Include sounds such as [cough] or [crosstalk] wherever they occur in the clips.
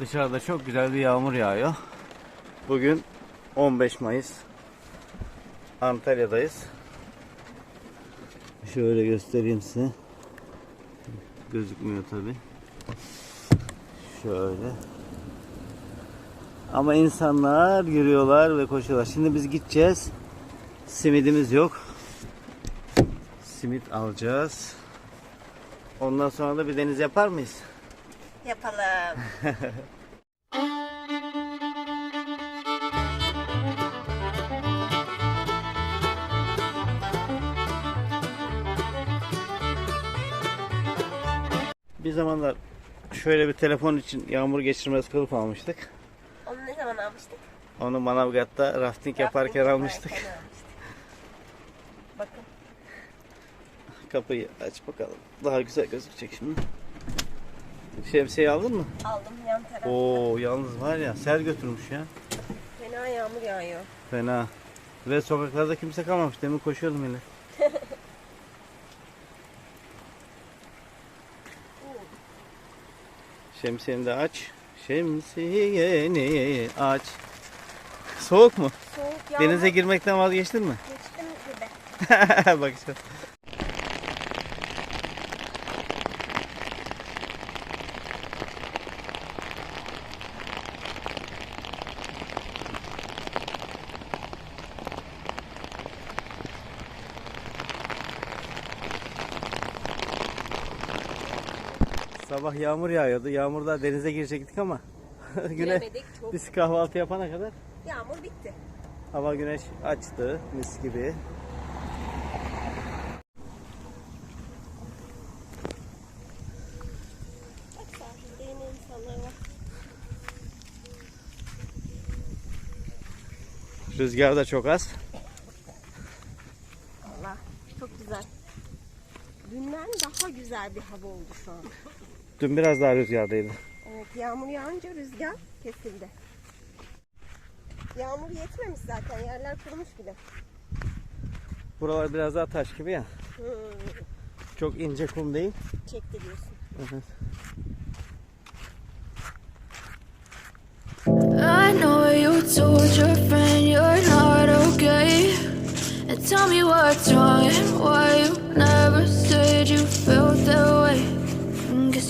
Dışarıda çok güzel bir yağmur yağıyor. Bugün 15 Mayıs. Antalya'dayız. Şöyle göstereyim size. Gözükmüyor tabi. Şöyle. Ama insanlar yürüyorlar ve koşuyorlar. Şimdi biz gideceğiz. Simidimiz yok. Simit alacağız. Ondan sonra da bir deniz yapar mıyız? Yapalım. [laughs] Bir zamanlar şöyle bir telefon için yağmur geçirmez kılıf almıştık. Onu ne zaman almıştık? Onu Manavgat'ta rafting yaparken Rafting almıştık. yaparken almıştık. Bakın. [laughs] Kapıyı aç bakalım. Daha güzel gözükecek şimdi. Şemsiye aldın mı? Aldım yan taraf. Oo yalnız var ya sel götürmüş ya. Fena yağmur yağıyor. Fena. Ve sokaklarda kimse kalmamış. Demin koşuyordum yine. [laughs] Şemsiyeni de aç. Şemsiyeni aç. Soğuk mu? Soğuk yağmur. Denize girmekten vazgeçtin mi? Geçtim gibi. [laughs] Bak işte. Sabah yağmur yağıyordu. Yağmurda denize girecektik ama [laughs] güne Giremedik. Çok biz kahvaltı yapana kadar yağmur bitti. hava güneş açtı mis gibi. Bak sahilde yine insanlar var. Rüzgar da çok az. Allah çok güzel. Dünden daha güzel bir hava oldu şu an. Dün biraz daha rüzgardaydı. Evet yağmur yağınca rüzgar kesildi. Yağmur yetmemiş zaten yerler kurumuş bile. Buralar biraz daha taş gibi ya. Hmm, Çok ince kum değil. çekti diyorsun. Evet.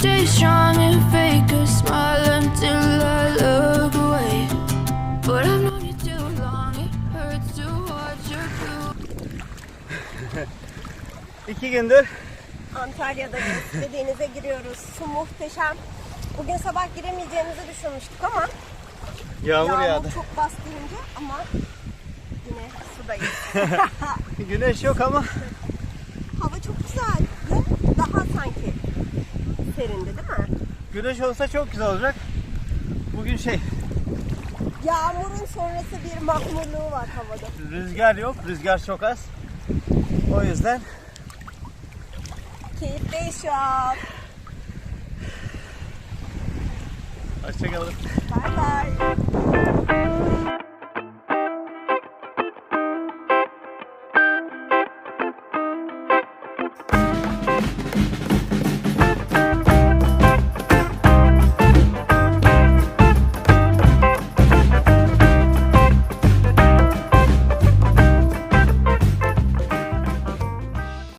stay strong and fake a smile until I look away. But I've known you too long, it hurts to watch your blue. [laughs] İki gündür Antalya'dayız ve denize giriyoruz. Su muhteşem. Bugün sabah giremeyeceğimizi düşünmüştük ama yağmur yağmur yağdı. çok bastırınca ama yine sudayız. [laughs] Güneş yok ama Hava çok güzel. Daha sanki serindi değil mi? güneş olsa çok güzel olacak. Bugün şey Yağmurun sonrası bir mahmurluğu var havada. rüzgar yok. Rüzgar çok az. O yüzden Keyifteyiz şu an. hoşçakalın. Bay bay.